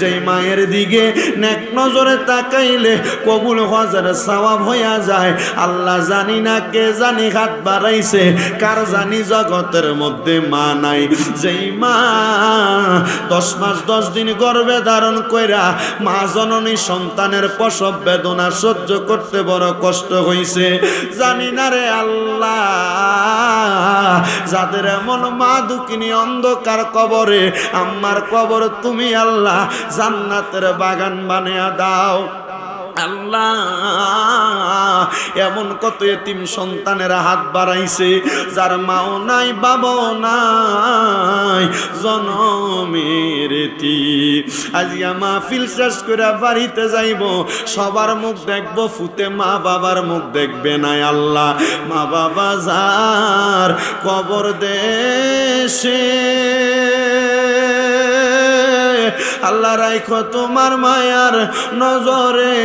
যেই মায়ের দিকে নেক নজরে তাকাইলে কবুল হজার সওয়াব হইয়া যায়। আল্লাহ জানি না কে জানি হাত বাড়াইছে, কার জানি জগতের মধ্যে মা নাই। যেই মা দশ মাস দশ দিন গর্ভে ধারণ কইরা মা জননী সন্তানের প্রসব বেদনা সহ্য করতে বড় কষ্ট হইছে। জানি না রে আল্লাহ, যাদের এমন মা দুঃখিনী অন্ধকার কবরে, আমার কবর তুমি আল্লাহ জান্নাতের বাগান বানিয়ে দাও। আল্লাহ, এমন কত এতিম সন্তানেরা হাত বাড়াইছে, যার মাও নাই, বাবাও নাই, জনমের আজিয়া মাহফিল শেষ করে বাড়িতে যাইব, সবার মুখ দেখব ফুতে মা বাবার মুখ দেখবে না আল্লাহ। মা বাবা যার কবর দেশে। আল্লাহ রাইখো তোমার মায়ার নজরে।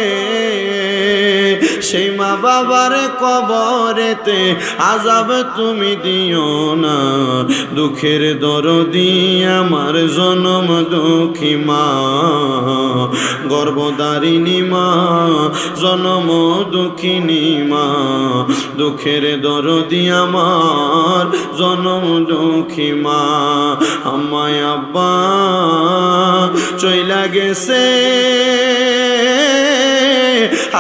সেই মা বাবার কবরেতে আজাব তুমি দিও না। দুঃখের দরদি আমার জনম দুঃখী মা। গর্ভদারিণী মা, জনম দুঃখিনী মা। দুঃখের দরদি আমার জনম দুঃখী মা। আমায় আব্বা চইলা গেছে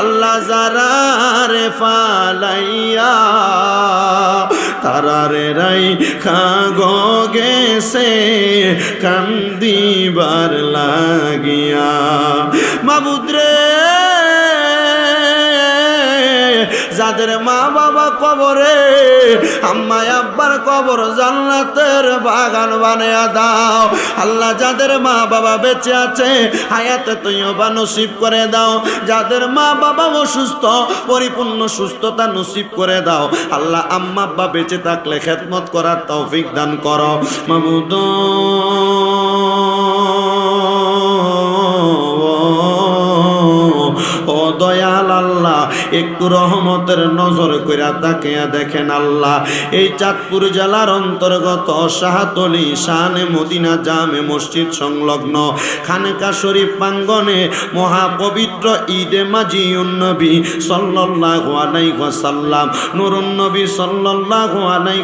আল্লাহ যারারে ফালাইয়া, তারারে রাই খাগ গেছে কান্দিবার লাগিয়া। মাবুদ্রে যাদের মা বাবা কবরে আম্মাই আব্বার কবর জান্নাতের বাগান বানিয়ে দাও। আল্লাহ, যাদের মা বাবা বেঁচে আছে, হায়াতে বা নসিব করে দাও। যাদের মা বাবা অসুস্থ, পরিপূর্ণ সুস্থতা নসিব করে দাও। আল্লাহ, আম্মা, আব্বা বেঁচে থাকলে খেদমত করার তৌফিক দান করো। মাবুদ ও দয়াল আল্লাহ, একটু রহমতের নজর কইরা তাকিয়া দেখেন আল্লাহ। এই চাঁদপুর জেলার অন্তর্গত শাহাতলি শানে মদিনা জামে মসজিদ সংলগ্ন। খানকা শরীফ প্রাঙ্গনে মহাপবিত্র ঈদে মাজি উন্নবী সাল্লাল্লাহু আলাইহি ওয়াসাল্লাম। নুরুন নবী সাল্লাল্লাহু আলাইহি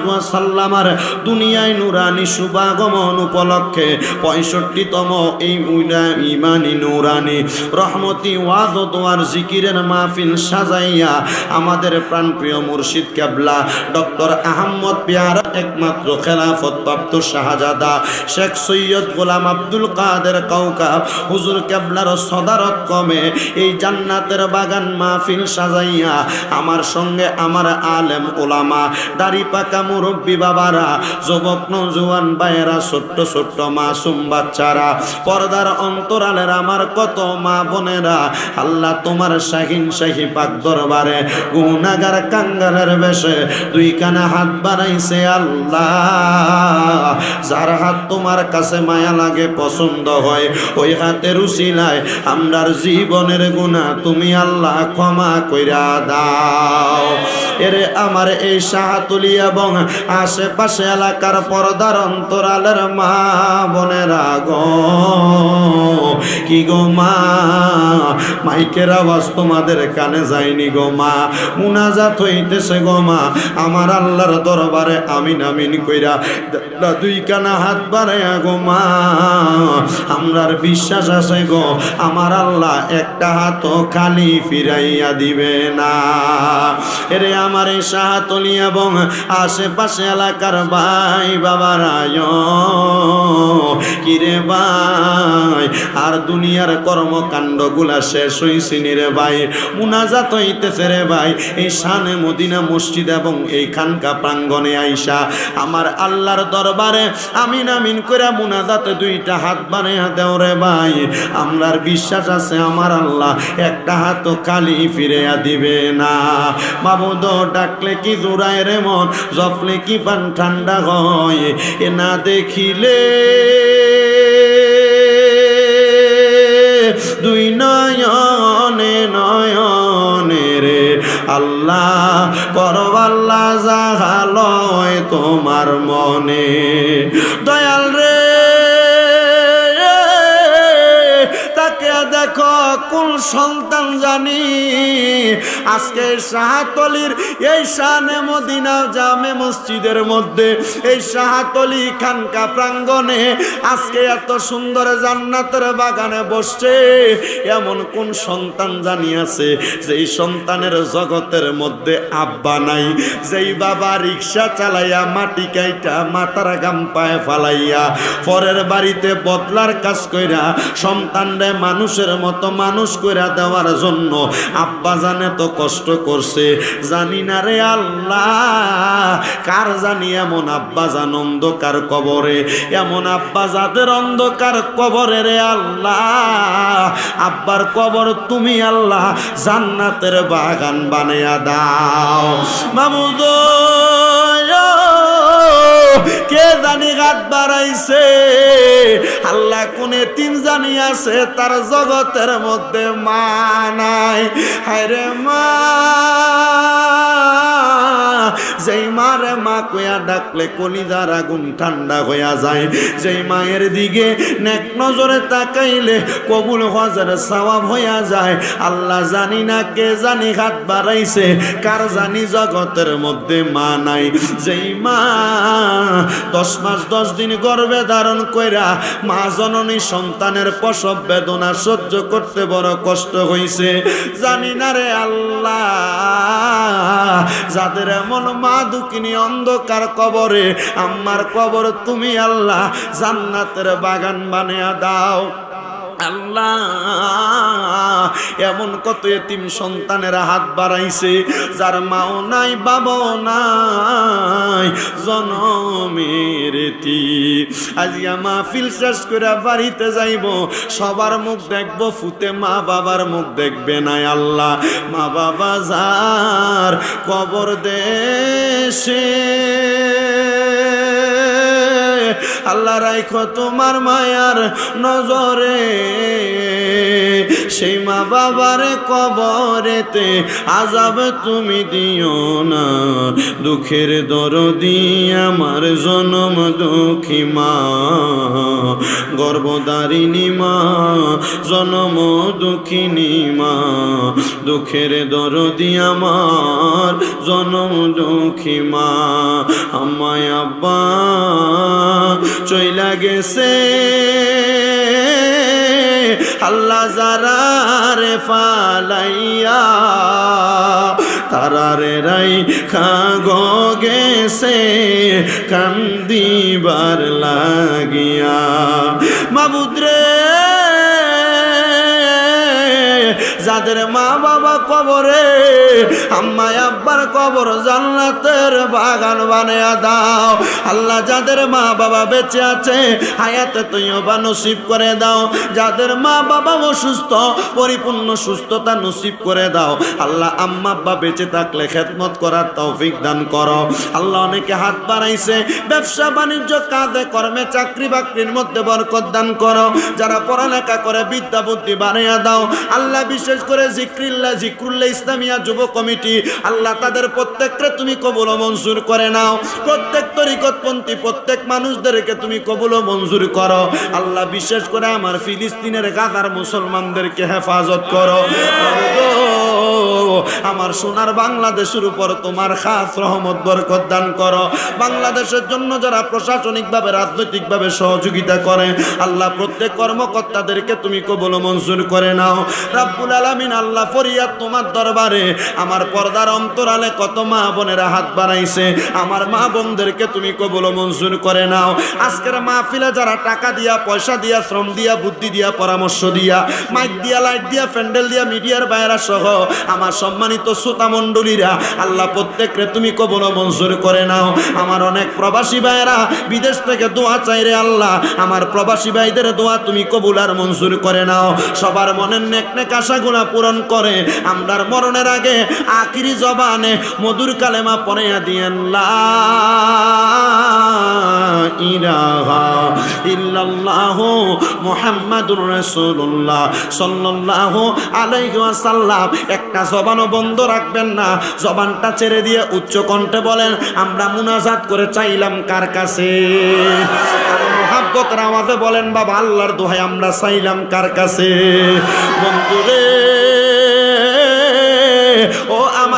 দুনিয়ায় নুরানি শুভাগমন উপলক্ষে পঁয়ষট্টিতম এই ইমানি নুরানি। রহমতি ওয়াদ দোয়ার জিকিরের মাহফিল সাজাইয়া আমাদের প্রাণপ্রিয় মুর্শিদ কেবলা, ডক্টর আহম্মদ পেয়ার, একমাত্র খেলাফত প্রাপ্ত শাহজাদা, শেখ সৈয়দ গোলাম আব্দুল কাদের কাউকাব, হুজুর কেবলার সদারত কমে এই জান্নাতের বাগান মাহফিল সাজাইয়া আমার সঙ্গে আমার আলেম ওলামা, দাড়ি পাকা মুরব্বী বাবারা, যুবক নজুয়ান ভাইয়েরা, ছোট্ট ছোট্ট মাসুম বাচ্চারা, পর্দার অন্তরালের আমার কত মা বোনেরা, আল্লাহ তোমার শাহিন শাহী পাক দরবারে গুনাগার কাঙ্গালের বেশে দুই কানে হাত বাড়াইছে আল্লাহ। যার হাত তোমার কাছে মায়া লাগে, পছন্দ হয়, ওই হাতে হাতের নাই আমরার জীবনের গুণা তুমি আল্লাহ ক্ষমা কইরা দাও। এরে আমার এই সাহাতুলি এবং আশেপাশে এলাকার পর্দার অন্তরালের মা বোনেরা গো। কি গো মা? মাইকের আওয়াজ তোমাদের কানে যায়নি গো মা। মুনাজাত হইতেছে গো মা। আমার আল্লাহর দরবারে আমিন আমিন কইরা দুই কানা হাত বাড়াইয়া গো মা। আমরার বিশ্বাস আছে গো, আমার আল্লাহ একটা হাত খালি ফিরাইয়া দিবে না। এরে আমার এই সাহাতলি এবং আশেপাশে এলাকার ভাই বাবারা কিরে ভাই, আর দুনিয়ার কর্মকাণ্ডগুলা শেষ হইছিনি রে ভাই। মুনাজাত হইতেছে রে ভাই, এই শানে মদিনা মসজিদ এবং এই খানকা প্রাঙ্গনে আইসা আমার আল্লাহর দরবারে আমিন আমিন করে মুনাজাতে দুইটা হাত বানিয়ে দেও রে ভাই। আমরার বিশ্বাস আছে আমার আল্লাহ একটা হাত খালি ফিরিয়া দিবে না। বাবুদ ডাকলে কি জোড়ায় রে মন, জপলে কি পান ঠান্ডা হয়? এ না দেখিলে দুই নয়নে নয়নে রে। আল্লাহ করব আল্লাহ জাহালয় তোমার মনে। দয়াল রে সন্তান জানি। আজকে শাহাতলির এই শানে মদিনা জামে মসজিদের মধ্যে, এই শাহাতলি খানকা প্রাঙ্গণে আজকে এত সুন্দর জান্নাতের বাগানে বসছে। এমন কোন সন্তান জানি আছে, যেই সন্তানের জগতের মধ্যে আব্বা নাই, যেই বাবা রিক্সা চালাইয়া মাটি কাইটা মাথার গাম পায়ে ফালাইয়া পরের বাড়িতে বদলার কাজ কইরা সন্তানরে মানুষের মতো মানুষ কইরা দেওয়ার জন্য আব্বা জানে তো কষ্ট করছে। জানি না রে আল্লাহ, কার জানি এমন আব্বা জান অন্ধকার কবরে। এমন আব্বা যাদের অন্ধকার কবরে রে আল্লাহ, আব্বার কবর তুমি আল্লাহ জান্নাতের বাগান বানাইয়া দাও। মামুদ গাত বাড়াইছে। আল্লাহ কোনে তিন জানি আছে, তার জগতের মধ্যে মা নাই। হায় রে মা। যেই মারে মা কইয়া ডাকলে কলিজার আগুন ঠান্ডা হইয়া যায়। যেই মায়ের দিকে নেক নজরে তাকাইলে কবুল হজার সওয়াব হইয়া যায়। আল্লাহ জানি না কে জানি হাত বাড়াইছে, কার জানি জগতের মধ্যে মা নাই। যেই মা দশ মাস দশ দিন গর্ভে ধারণ কইরা মা জননী সন্তানের প্রসব বেদনা সহ্য করতে বড় কষ্ট হইছে। জানি না রে আল্লাহ। যাদের এমন মা দুকিনি অন্ধকার কবরে, আমার কবর তুমি আল্লাহ জান্নাতের বাগান বানিয়ে দাও। এমন কত এতিম সন্তানেরা হাত বাড়াইছে, যার মাও নাই, বাবাও নাই জনমের আজকে মাহফিল শেষ করে বাড়িতে যাইব। সবার মুখ দেখব ফুতে মা বাবার মুখ দেখবে না আল্লাহ। মা বাবা যার কবর দেশে। আল্লাহ রাইখো তোমার মায়ার নজরে। সেই মা বাবার কবরেতে আজাব তুমি দিও না। দুঃখের দরদি আমার জনম দুঃখী মা। গর্ভদারিণী মা, জনম দুঃখিনী মা। দুঃখের দরদি আমার, জনম দুঃখী মা। আমায় আব্বা, চইলা গেছে। আল্লাহ যারা রে ফালাইয়া, তারারে রাই খাগ গেছে, কান্দিবার লাগিয়া। মাবুদ্রে যাদের মা বাবা কবরে আম্মাই আব্বার কবর জান্নাতের বাগান বানিয়ে দাও। আল্লাহ, যাদের মা বাবা বেঁচে আছে, হায়াতে তৈবা নসিব করে দাও। যাদের মা বাবা অসুস্থ, পরিপূর্ণ সুস্থতা নসিব করে দাও। আল্লাহ, আম্মা, আব্বা বেঁচে থাকলে খেদমত করার তৌফিক দান করো। আল্লাহ, অনেকে হাত বাড়াইছে, ব্যবসা বাণিজ্য কাঁধে কর্মে চাকরি বাকরির মধ্যে বরকত দান করো। যারা পড়ালেখা করে বিদ্যা বুদ্ধি বানিয়ে দাও। আল্লাহ, বিশেষ করে জিক্রিল্লা জিক্রুল্লাহ ইসলামিয়া যুব কমিটি, আল্লাহ তাদের প্রত্যেককে তুমি কবুল মঞ্জুর করে নাও। প্রত্যেক তরিকতপন্থী, প্রত্যেক মানুষদেরকে তুমি কবুল মঞ্জুর করো। আল্লাহ বিশেষ করে আমার ফিলিস্তিনের গাদার মুসলমানদেরকে হেফাজত করো। আমার সোনার বাংলাদেশের উপর তোমার খাস রহমত, বরকত দান করো। বাংলাদেশের জন্য যারা প্রশাসনিকভাবে, রাজনৈতিকভাবে সহযোগিতা করে, আল্লাহ প্রত্যেক কর্মকর্তাদেরকে তুমি কবল মঞ্জুর করে নাও। রাব্বুল আলামিন আল্লাহ ফরিয়াদ তোমার দরবারে, আমার পর্দার অন্তরালে কত মা বোনেরা হাত বাড়াইছে, আমার মা বোনদেরকে তুমি কবল মঞ্জুর করে নাও। আজকের মাহফিলে যারা টাকা দিয়া, পয়সা দিয়া, শ্রম দিয়া, বুদ্ধি দিয়া, পরামর্শ দিয়া, মাইক দিয়া, লাইট দিয়া, প্যান্ডেল দিয়া, মিডিয়ার বাইরা সহ আমার সম্মানিত শ্রোতা মণ্ডলীরা, আল্লাহ প্রত্যেকরে তুমি কবল মঞ্জুর করে নাও। আমার অনেক প্রবাসী ভাইয়েরা, বিদেশ থেকে দোয়া চাইরে আল্লাহ। আমার প্রবাসী ভাইদের দোয়া তুমি কবুল আর মঞ্জুর করে নাও। সবার মনের নেক আশাগুলা পূরণ করে, আমরার মরণের আগে আখিরি জবানে মধুর কালেমা পড়াইয়া দিয়েন লা ইলাহা ইল্লাল্লাহু মুহাম্মাদুর রাসূলুল্লাহ সাল্লাল্লাহু একটা জবানও বন্ধ রাখবেন না। জবানটা ছেড়ে দিয়ে উচ্চ কণ্ঠে বলেন, আমরা মুনাজাত করে চাইলাম কার কাছে? মহাব্বতের আওয়াজে বলেন, বাবা, আল্লাহর দোহাই আমরা চাইলাম কার কাছে? বন্ধুরে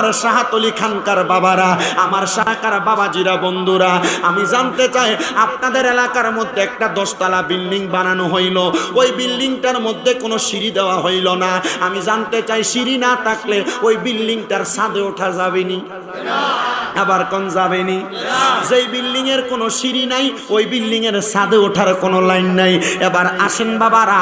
আমার শাহাতলি খানকার বাবারা, আমার শাহাকার বাবাজিরা, বন্ধুরা, আমি জানতে চাই, আপনাদের এলাকার মধ্যে একটা দশতলা বিল্ডিং বানানো হইল। ওই বিল্ডিংটার মধ্যে কোনো সিঁড়ি দেওয়া হইল না। আমি জানতে চাই, সিঁড়ি না থাকলে ওই বিল্ডিংটার ছাদে ওঠা যাবেনি আবার কোন যাবেনি যেই বিল্ডিং এর কোনো সিঁড়ি নাই, ওই বিল্ডিং এর ছাদে ওঠার কোনো লাইন নাই। এবার আসেন বাবারা